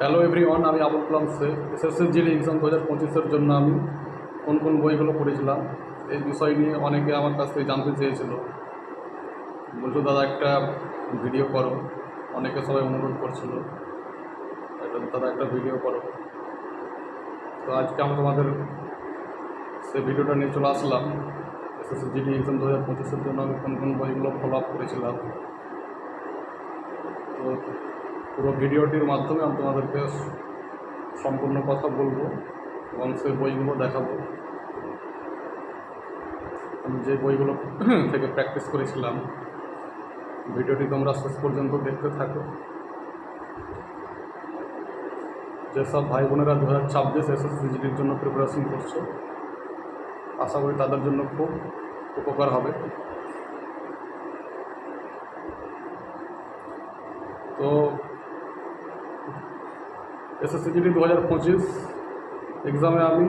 Hello everyone আমি Abul Kalam Sheikh SSC GD exam দু হাজার পঁচিশের জন্য আমি কোন কোন বইগুলো পড়েছিলাম, এই বিষয় নিয়ে অনেকে আমার কাছ থেকে জানতে চেয়েছিল। বলছো, দাদা, একটা ভিডিও করো। অনেকে সবাই অনুরোধ করছিল একটা দাদা, একটা ভিডিও করো। তো আজকে আমি তোমাদের সে ভিডিওটা নিয়ে চলে আসলাম। এসএসসি জিডি এক্সাম দু হাজার পঁচিশের জন্য আমি কোন কোন বইগুলো ফলো আপ করেছিলাম। তো পুরো ভিডিওটির মাধ্যমে আমি তোমাদেরকে সম্পূর্ণ কথা বলব এবং সেই বইগুলো দেখাবো। আমি যে বইগুলো থেকে প্র্যাকটিস করেছিলাম, ভিডিওটি তোমরা শেষ পর্যন্ত দেখতে থাকো। যেসব ভাই বোনেরা দু হাজার ছাব্বিশ এসএসসিজিটির জন্য প্রিপারেশন করছ, আশা করি তাদের জন্য খুব উপকার হবে। তো এসএসসিজিডি দু হাজার পঁচিশ এক্সামে আমি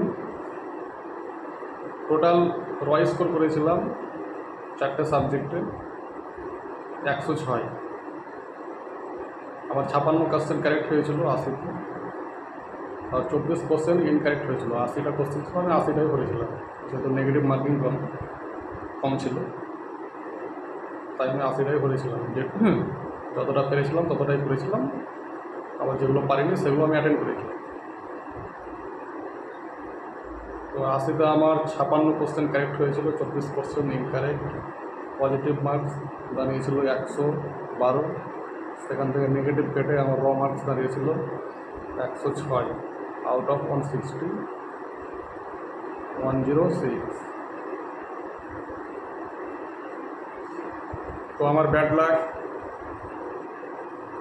টোটাল রয় স্কোর করেছিলাম চারটে সাবজেক্টে একশো ছয়। আমার ছাপান্ন কোশ্চেন কারেক্ট হয়েছিল আশিতে। আর চব্বিশ কোশ্চেন ইনকারেক্ট হয়েছিল। আশিটা কোশ্চেন ছিল, আমি আশিটাই করেছিলাম। যেহেতু নেগেটিভ মার্কিং কম কম ছিল। তাই আমি আশিটাই করেছিলাম। যে যতটা পেরেছিলাম ততটাই করেছিলাম। আবার যেগুলো পারিনি, সেগুলো আমি অ্যাটেন্ড করেছি। তো আশিতে আমার ছাপান্ন কোশ্চেন কারেক্ট হয়েছিল, চব্বিশ কোশ্চেন ইনকারেক্ট পজিটিভ মার্কস দাঁড়িয়েছিল একশো বারো। সেখান থেকে নেগেটিভ কেটে আমার র মার্কস দাঁড়িয়েছিল একশো ছয় out of one sixty one zero six তো আমার ব্যাড লাক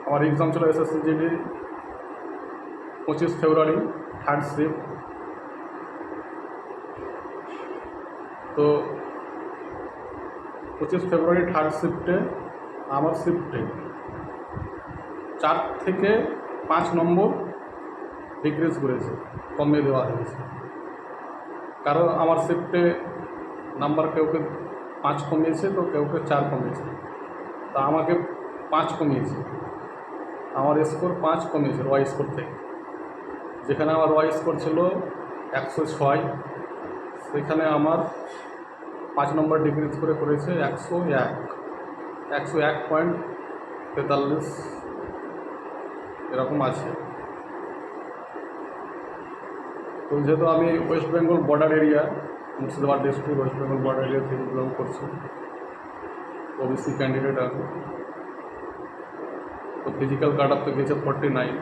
আমার এক্সাম ছিল এসএসসি জিডি পঁচিশ ফেব্রুয়ারি থার্ড শিফট তো পঁচিশ ফেব্রুয়ারি থার্ড শিফটে আমার শিফটে চার থেকে পাঁচ নম্বর ডিক্রিজ করেছে, কমিয়ে দেওয়া হয়েছে। কারণ আমার শিফটে নাম্বার কেউ কেউ পাঁচ কমিয়েছে, তো কেউ কেউ চার কমিয়েছে। তা আমাকে পাঁচ কমিয়েছে। আমার স্কোর পাঁচ কমিয়েছে ওয়াই স্কোর থেকে। যেখানে আমার ওয়াই স্কোর ছিল একশো ছয়, সেখানে আমার পাঁচ নম্বর ডিগ্রি করে করেছে একশো এক একশো এক পয়েন্ট তেতাল্লিশ। এরকম আছে। তো যেহেতু আমি West Bengal border area, Murshidabad district West Bengal border area থেকে বিলং করছি। ওবিসি ক্যান্ডিডেট আমি তো ফিজিক্যাল কাট আপ তো গেছে ফর্টি নাইন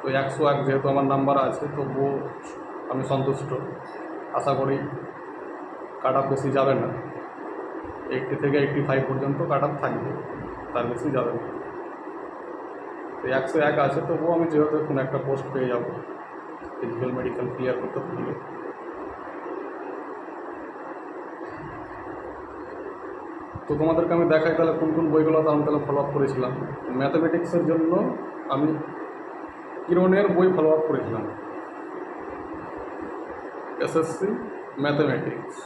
তো একশো এক যেহেতু আমার নাম্বার আছে, তবুও আমি সন্তুষ্ট। আশা করি কাট আপ বেশি যাবে না। এইটটি থেকে এইটটি ফাইভ পর্যন্ত কাট আপ থাকবে, তার বেশি যাবে না। তো একশো এক আছে, তবুও আমি যেহেতু কোনো একটা পোস্ট পেয়ে যাব। ফিজিক্যাল মেডিকেল ক্লিয়ার করতে পারলে তো তোমাদেরকে আমি দেখাই তাহলে কোন কোন বইগুলো আমি তাহলে ফলো আপ করেছিলাম। ম্যাথামেটিক্সের জন্য আমি কিরণের বই ফলো আপ করেছিলাম SSC mathematics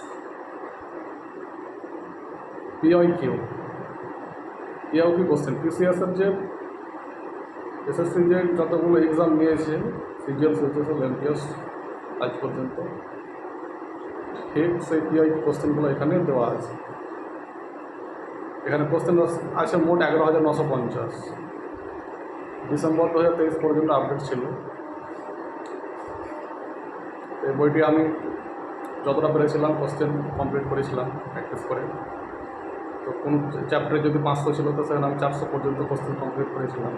PI Q PI Q question পিসিএসের যে এসএসসি যে যতগুলো এক্সাম নিয়েছে সিজিএল সিজিএল এমপিএস আজ পর্যন্ত, ঠিক সেই পিআই কোশ্চেনগুলো এখানে দেওয়া আছে। এখানে কোশ্চেন আছে মোট এগারো হাজার নশো পঞ্চাশ। ডিসেম্বর দু হাজার তেইশ পর্যন্ত আপডেট ছিল। এই বইটি আমি যতটা পেরেছিলাম কোশ্চেন কমপ্লিট করেছিলাম প্র্যাকটিস করে। তো কোন চ্যাপ্টারে যদি পাঁচশো ছিল, তো সেখানে আমি চারশো পর্যন্ত কোশ্চেন কমপ্লিট করেছিলাম।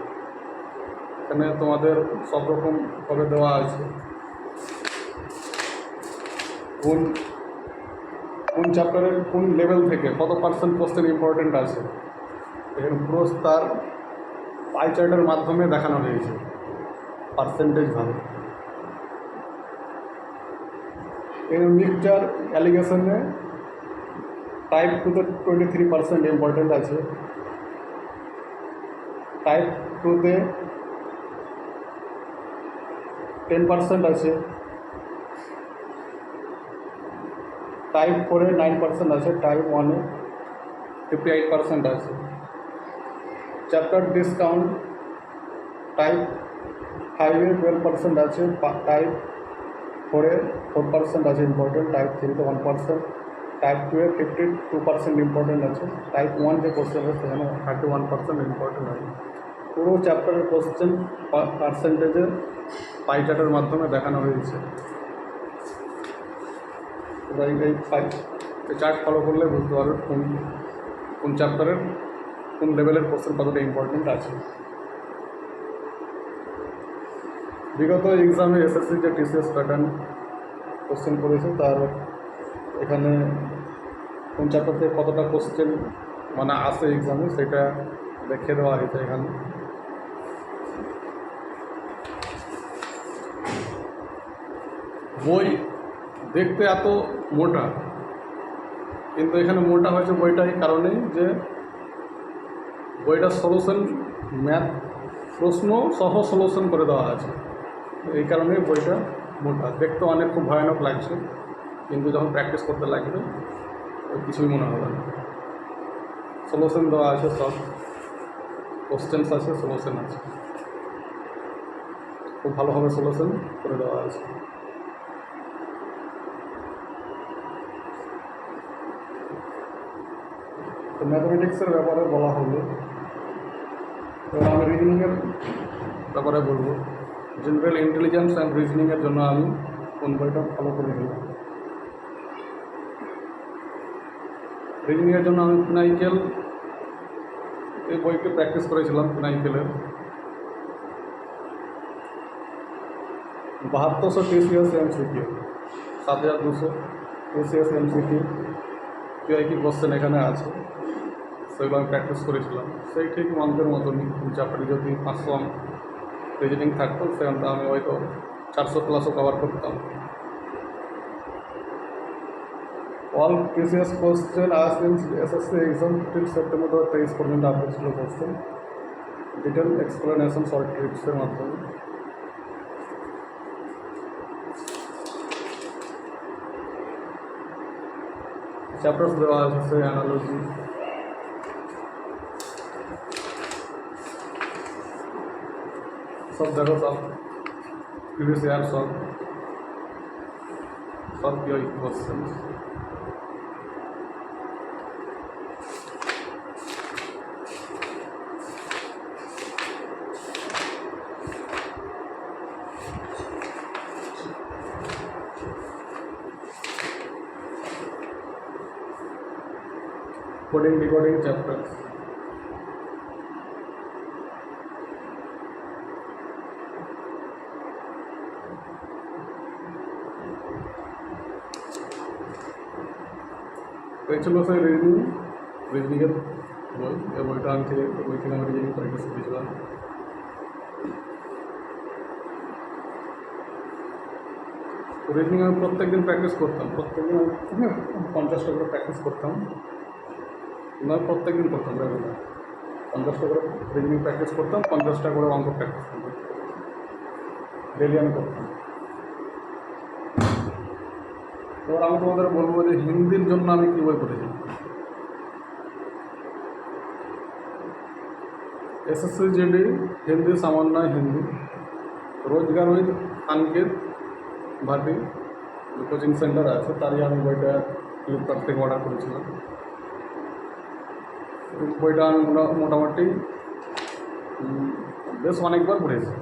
এখানে তোমাদের সব রকম ভাবে দেওয়া আছে। কোন কোন চ্যাপ্টারের কোন লেভেল থেকে কত পার্সেন্ট কোশ্চেন ইম্পর্টেন্ট আছে? এখানে পুরো তার পাই চার্টের মাধ্যমে দেখানো হয়েছে। পার্সেন্টেজভাবে এর মিক্সচার অ্যালিগেশনে টাইপ টুতে টোয়েন্টি থ্রি পার্সেন্ট ইম্পর্টেন্ট আছে। টাইপ টুতে টেন পার্সেন্ট আছে। টাইপ ফোরে নাইন পার্সেন্ট আছে, টাইপ ওয়ানে ফিফটি এইট পার্সেন্ট আছে। চ্যাপ্টার ডিসকাউন্ট টাইপ ফাইভে টুয়েলভ পার্সেন্ট আছে টাইপ ফোরে ফোর পার্সেন্ট আছে ইম্পর্টেন্ট, টাইপ থ্রিতে ওয়ান পার্সেন্ট, টাইপ টুয়ে ফিফটি টু পার্সেন্ট ইম্পর্টেন্ট আছে, টাইপ ওয়ান যে কোশ্চেন আছে সেখানে থার্টি ওয়ান পার্সেন্ট ইম্পর্টেন্ট আছে। পুরো চ্যাপ্টারের কোশ্চেন পার্সেন্টেজে পাই চার্টের মাধ্যমে দেখানো হয়েছে। এই পাই চার্ট ফলো করলে বুঝতে পারবে কোন কোন চ্যাপ্টারের কোন লেভেলের কোশ্চেন কতটা ইম্পর্টেন্ট আছে। বিগত এক্সামে এসএসসি যে টিসিএস প্যাটার্ন কোশ্চেন করেছে, তার এখানে কোন চ্যাপ্টার থেকে কতটা কোশ্চেন মানে আসে এক্সামে সেটা দেখে দেওয়া হয়েছে এখানে। বই দেখতে এত মোটা। কিন্তু এখানে মোটা হয়েছে বইটা এই কারণেই যে বইটার সলিউশন ম্যাথ প্রশ্ন সহ সলিউশন করে দেওয়া আছে। এই কারণেই বইটা মোটা। দেখতে অনেক খুব ভয়ানক লাগছে। কিন্তু যখন প্র্যাকটিস করতে লাগবে কিছুই মনে হবে না। সলিউশন দেওয়া আছে সব। কোশ্চেন্স আছে সলিউশন আছে। খুব ভালোভাবে সলিউশন করে দেওয়া আছে। তো ম্যাথমেটিক্সের ব্যাপারে বলা হলো। এবার আমি রিজনিংয়ের ব্যাপারে বলব। জেনারেল ইন্টেলিজেন্স অ্যান্ড রিজনিংয়ের জন্য আমি কোন বইটা ফলো করে গেলাম রিজনিংয়ের জন্য আমি পিনাইকেল এই বইকে প্র্যাকটিস করেছিলাম পিনাইকেলের বাহাত্তরশো টিসিএস এমসিকিউ, সাত হাজার দুশো টিসিএস এমসিকিউ। কি কোশ্চেন এখানে আছে? সেগুলো আমি প্র্যাকটিস করেছিলাম। সেই ঠিক মন্ত্রের মতনই চাকরি যদি পাঁচশো রিজনিং থাকতো, সেখান থেকে আমি হয়তো চারশো প্লাসও কভার করতাম। All previous question as in SSC exam till September দু হাজার তেইশ পর্যন্ত আপডেট ছিল কোশ্চেন ডিটেল এক্সপ্লেনেশন শর্ট ট্রিপসের মাধ্যমে। চ্যাপ্টার্স দেওয়া আছে অ্যানালজি সব দেখো সব প্রিভিয়াস ইয়ার সব সব ওই কোশ্চেন coding decoding chapters এই ছিল সেই রিজনিং রিজনিংয়ের বই এই বইটা আমি থেকে বই থেকে আমি রিজনিং প্র্যাকটিস করেছিলাম রিজনিং আমি প্রত্যেক দিন প্র্যাকটিস করতাম প্রত্যেক দিন পঞ্চাশটা করে প্র্যাকটিস করতাম। না প্রত্যেক দিন করতাম রেগুলার পঞ্চাশটা করে রিজনিং প্র্যাকটিস করতাম পঞ্চাশটা করে অঙ্ক প্র্যাকটিস করতাম। ডেলি আমি করতাম। এবার আমি তোমাদের বলব যে হিন্দির জন্য আমি কী বই পড়েছি। এসএসসি জিডি, হিন্দি, সামান্য হিন্দি, রোজগার উইথ আনকিত, ভাটি কোচিং সেন্টার আছে, তারই আমি বইটা ফ্লিপকার্ট থেকে অর্ডার করেছিলাম। বইটা আমি মোটা- মোটামুটি বেশ অনেকবার পড়েছি।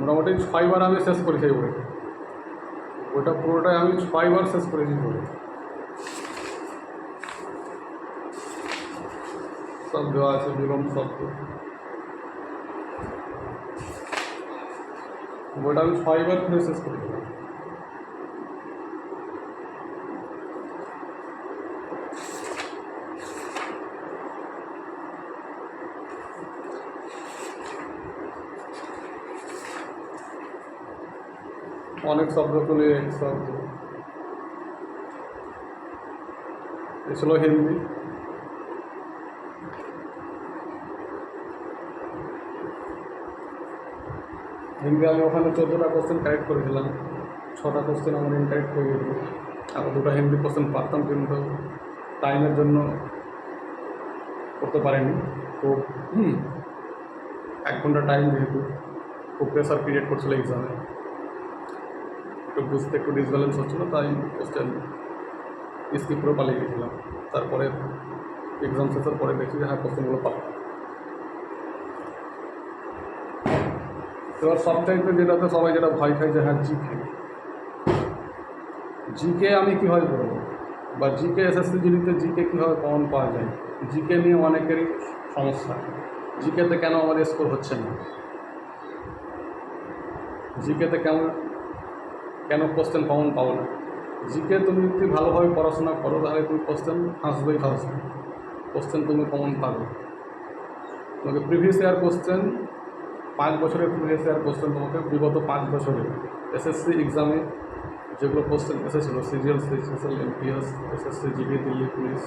মোটামুটি ছয়বার আমি শেষ করেছি এই বইটা। বইটা পুরোটাই আমি ছয়বার শেষ করেছি ধরে। সব দেওয়া আছে, বিলম্ব শব্দ বইটা আমি ছয়বার করে শেষ করেছিলাম অনেক শব্দ তুলে এক শব্দ এ হিন্দি। হিন্দি আমি ওখানে চোদ্দোটা কোশ্চেন কারেক্ট করেছিলাম ছটা কোশ্চেন আমার ইনকারেক্ট হয়ে গেছিল আর দুটো হিন্দি কোশ্চেন পারতাম কিন্তু টাইমের জন্য করতে পারিনি। তো এক ঘণ্টা টাইম যেহেতু, খুব প্রেশার ক্রিয়েট করছিল এক্সামে একটু বুঝতে একটু ডিসব্যালেন্স হচ্ছিল, তাই কোশ্চেন স্কিপ করে পালিয়ে গেছিলাম। তারপরে এক্সাম শেষের পরে দেখছি যে হ্যাঁ কোশ্চেনগুলো পাবো এবার সবচাইতে যেটাতে সবাই যেটা ভয় খায় যে হ্যাঁ জিকে জিকে আমি কীভাবে করব বা জি জিকে এসএসসি জিডিতে জিকে কীভাবে কমন পাওয়া যায়? জিকে নিয়ে অনেকেরই সমস্যা। জি জিকেতে কেন আমার স্কোর হচ্ছে না? জিকেতে কেমন কেন কোশ্চেন কমন পাবো না। জিকে তুমি যদি ভালোভাবে পড়াশোনা করো, তাহলে তুমি কোশ্চেন হাসবেই হাসবে কোশ্চেন তুমি কমন পাবে। তোমাকে প্রিভিয়াস ইয়ার কোশ্চেন পাঁচ বছরের প্রিভিয়াস ইয়ার কোশ্চেন তোমাকে বিগত পাঁচ বছরে এসএসসি এক্সামে যেগুলো কোশ্চেন এসেছিল CGL CSL MPS SSC GD Delhi police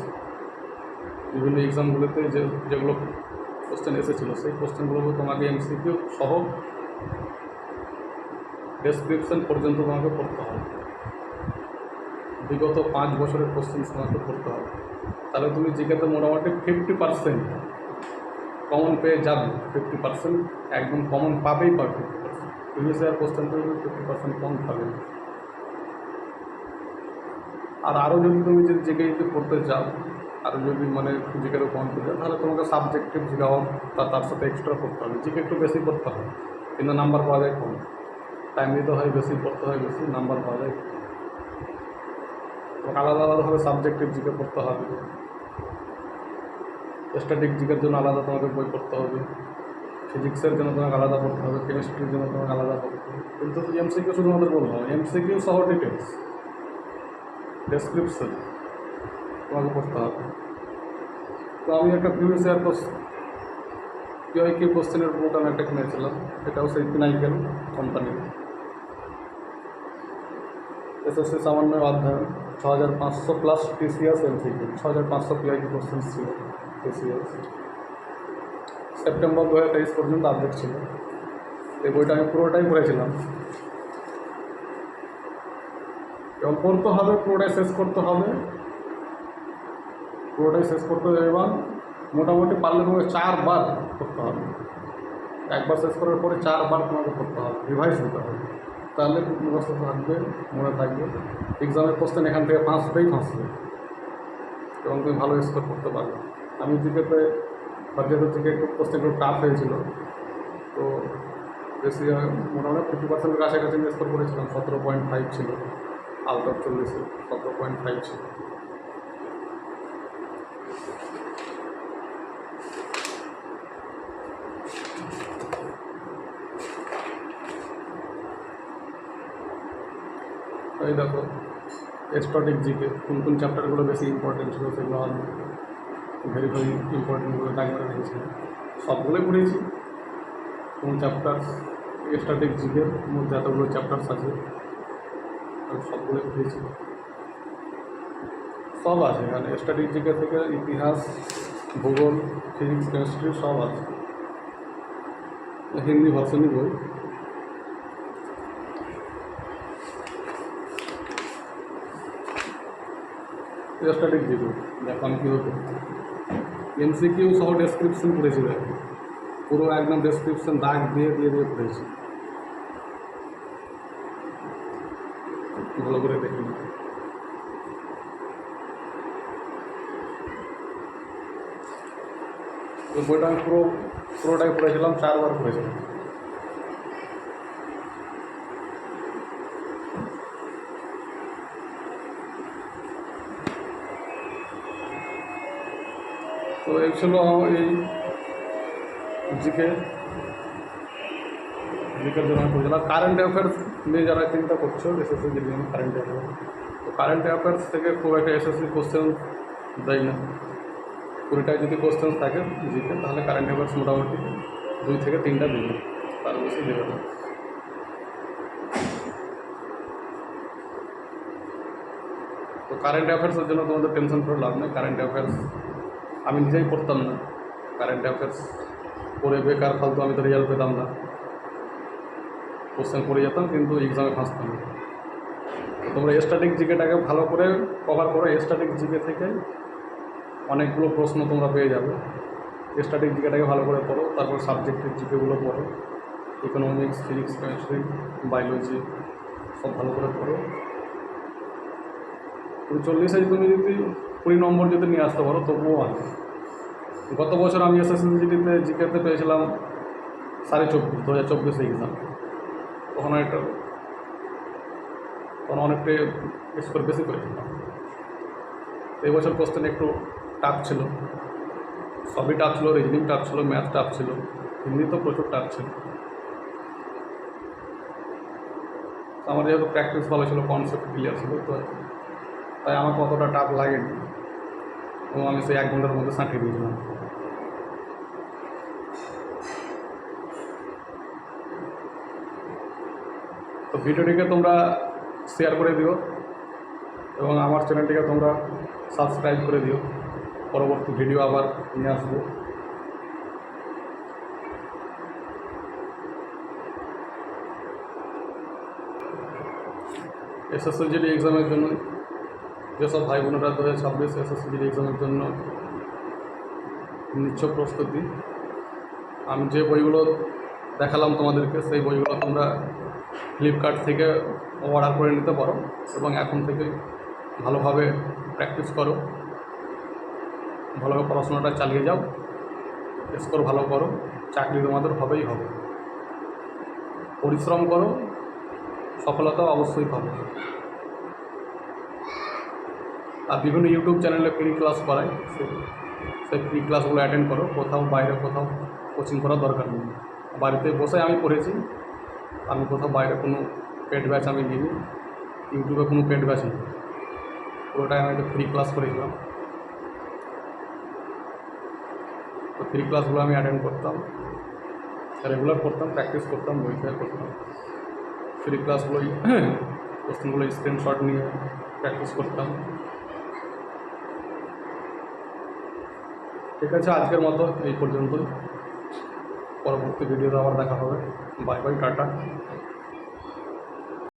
বিভিন্ন এক্সামগুলোতে যে, যেগুলো কোশ্চেন এসেছিল, সেই কোশ্চেনগুলো তোমাকে এমসিকিউ সহ ডেসক্রিপশন পর্যন্ত তোমাকে পড়তে হবে। বিগত পাঁচ বছরের কোশ্চেন তোমাকে পড়তে হবে। তাহলে তুমি জিকেতে মোটামুটি ফিফটি পার্সেন্ট কমন পেয়ে যাবে। ফিফটি পার্সেন্ট একদম কমন পাবেই পাবে প্রিভিয়াস ইয়ার কোশ্চেন তুমি ফিফটি পার্সেন্ট কম পাবে। আর আরও যদি তুমি যদি জিকে যদি পড়তে চাও আরও যদি মানে জিকেরও কম পেয়ে যাও, তাহলে তোমাকে সাবজেক্টিভ জিগাও তা তার সাথে এক্সট্রা পড়তে হবে। জিকে একটু বেশি পড়তে হবে, কিন্তু নাম্বার পাওয়া যায় কম। টাইম দিতে হয় বেশি, পড়তে হয় বেশি নাম্বার পাওয়া যায়। আলাদা আলাদাভাবে সাবজেক্টিভ জিকে পড়তে হবে। স্ট্যাটিক জিকের জন্য আলাদা তোমাকে বই পড়তে হবে। ফিজিক্সের জন্য তোমাকে আলাদা পড়তে হবে কেমিস্ট্রির জন্য তোমাকে আলাদা পড়তে হবে। কিন্তু এমসিকিউ শুধুমাত্র বলব এমসিকিউ সহ ডিটেলস ডেসক্রিপশন তোমাকে পড়তে হবে। তো আমি একটা প্রিভিয়াস ইয়ার কোশ্চেন কেউ কোশ্চেনের বুক আমি একটা কিনেছিলাম, এটাও সেই পিনাইকেল কোম্পানির এসএসসি সামান্য অধ্যয়ন ছ হাজার পাঁচশো প্লাস টিসিএস এমসিকিউ ছ হাজার পাঁচশো পিআইকি কোশ্চেন ছিল টিসিএস সেপ্টেম্বর দু হাজার তেইশ পর্যন্ত আপডেট ছিল। এই বইটা আমি পুরোটাই পড়েছিলাম। এবং পড়তে হবে, পুরোটাই শেষ করতে হবে। পুরোটাই শেষ করতে হবে এবং মোটামুটি পারলে তোমাকে চারবার করতে হবে। একবার শেষ করার পরে চারবার তোমাকে করতে হবে। রিভাইজ দিতে হবে। তাহলে মুখস্থ থাকবে মনে থাকবে। এক্সামের কোশ্চেন এখান থেকে ফাঁসবেই ফাঁসবে এবং তুমি ভালো স্কোর করতে পারবে। আমি জিকেতে বা যেহেতু জিকে কোশ্চেন একটু টাফ হয়েছিল তো বেশি হয়, মোটামুটি ফিফটি পার্সেন্টের কাছাকাছি আমি স্কোর করেছিলাম। সতেরো পয়েন্ট ফাইভ ছিল। অফ চল্লিশে সতেরো পয়েন্ট ফাইভ ছিল। এই দেখো এক্সট্রাটিক জিকে কোন কোন চ্যাপ্টারগুলো বেশি ইম্পর্টেন্ট ছিল সেগুলো আমি ভেরি ভেরি ইম্পর্টেন্টগুলো দাগ করে রেখেছি। সবগুলোই পড়েছি। কোন চ্যাপ্টার এক্সট্রাটিক জিকের মধ্যে এতগুলো চ্যাপ্টার্স আছে, আমি সবগুলোই পড়েছি। সব আছে এখানে। স্ট্যাটিক জিকে থেকে ইতিহাস, ভূগোল ফিজিক্স কেমিস্ট্রি সব আছে। হিন্দি ভার্সনই বই। স্ট্যাটিক জিকে দেখো আমি কীভাবে করছি এমসিকিউ সহ ডেসক্রিপশন করেছি দেখো পুরো একদম ডেসক্রিপশন দাগ দিয়ে দিয়ে দিয়ে পড়েছি ভালো করে দেখি ওই বইটা আমি পুরো পুরোটাই পড়েছিলাম চারবার পড়েছিলাম তো এই ছিল আমার এই জিকে জিকের জন্য আমি পড়েছিলাম কারেন্ট অ্যাফেয়ার্স নিয়ে যারা চিন্তা করছ এসএসসি যে জন্য কারেন্ট অ্যাফেয়ার্স তো কারেন্ট অ্যাফেয়ার্স থেকে খুব একটা এসএসসি কোশ্চেন দেয় না কুড়িটায় যদি কোশ্চেন থাকে জিকে তাহলে কারেন্ট অ্যাফেয়ার্স মোটামুটি দুই থেকে তিনটা দেবে তার বেশি দেবে না তো কারেন্ট অ্যাফেয়ার্সের জন্য তোমাদের টেনশন করে লাভ নেই কারেন্ট অ্যাফেয়ার্স আমি নিজেই পড়তাম না। কারেন্ট অ্যাফেয়ার্স পড়ে বেকার, ফালতু, আমি তো রেজাল্ট পেতাম না। কোশ্চেন পড়ে যেতাম, কিন্তু এক্সামে ফাঁসতাম না। তোমরা স্ট্যাটিক জিকেটাকে ভালো করে কভার করো। স্ট্যাটিক জিকে থেকে অনেকগুলো প্রশ্ন তোমরা পেয়ে যাবে। স্ট্যাটিক জিকেটাকে ভালো করে পড়ো, তারপর সাবজেক্টের জিকেগুলো পড়ো। ইকোনমিক্স ফিজিক্স কেমিস্ট্রি বায়োলজি সব ভালো করে পড়ো। চল্লিশে তুমি যদি কুড়ি নম্বর যদি নিয়ে আসতে পারো, তবুও অনেক গত বছর আমি এসএসসি জিডিতে জিকেতে পেয়েছিলাম সাড়ে চব্বিশ, দু হাজার চব্বিশে এক্সাম তখন একটা, তখন অনেকটাই স্কোর বেশি করেছিলাম তো এই বছর কোশ্চেন একটু টাফ ছিল। সবই টাফ ছিল রিজনিং টাফ ছিল ম্যাথ টাফ ছিল। হিন্দি তো প্রচুর টাফ ছিল। আমার যেহেতু প্র্যাকটিস ভালো ছিল কনসেপ্ট ক্লিয়ার ছিল, তো তাই আমাকে অতটা টাফ লাগেনি। এবং আমি সেই এক ঘণ্টার মধ্যে সাঁটিয়ে দিয়েছিলাম তো ভিডিওটিকে তোমরা শেয়ার করে দিও এবং আমার চ্যানেলটিকে তোমরা সাবস্ক্রাইব করে দিও। পরবর্তী ভিডিও আবার নিয়ে আসব। এসএসসিজিডি এক্সামের জন্য যেসব ভাই বোনেরা দু হাজার ছাব্বিশ এসএসসিজিডি এক্সামের জন্য নিচ্ছ প্রস্তুতি, আমি যে বইগুলো দেখালাম তোমাদেরকে, সেই বইগুলো তোমরা ফ্লিপকার্ট থেকে অর্ডার করে নিতে পারো এবং এখন থেকে ভালোভাবে প্র্যাকটিস করো। ভালোভাবে পড়াশোনাটা চালিয়ে যাও স্কোর ভালো করো, চাকরি তোমাদের হবেই হবে। পরিশ্রম করো সফলতা অবশ্যই পাবে। আর বিভিন্ন ইউটিউব চ্যানেলে ফ্রি ক্লাস করায় সে- ফ্রি ক্লাসগুলো অ্যাটেন্ড করো। কোথাও বাইরে, কোথাও কোচিং করার দরকার নেই। বাড়িতে বসে আমি পড়েছি। আমি কোথাও বাইরে কোনো পেড ব্যাচ আমি নিইনি ইউটিউবে কোনো পেড ব্যাচ নেই। পুরোটাই আমি একটা ফ্রি ক্লাস করেছিলাম। তো ফ্রি ক্লাসগুলো আমি অ্যাটেন্ড করতাম। রেগুলার করতাম প্র্যাকটিস করতাম, বই থেকে করতাম ফ্রি ক্লাসগুলোই কোশ্চেনগুলো স্ক্রিনশট নিয়ে প্র্যাকটিস করতাম। ঠিক আছে আজকের মতো এই পর্যন্তই। পরবর্তী ভিডিওতে আবার দেখা হবে। Bye bye tata.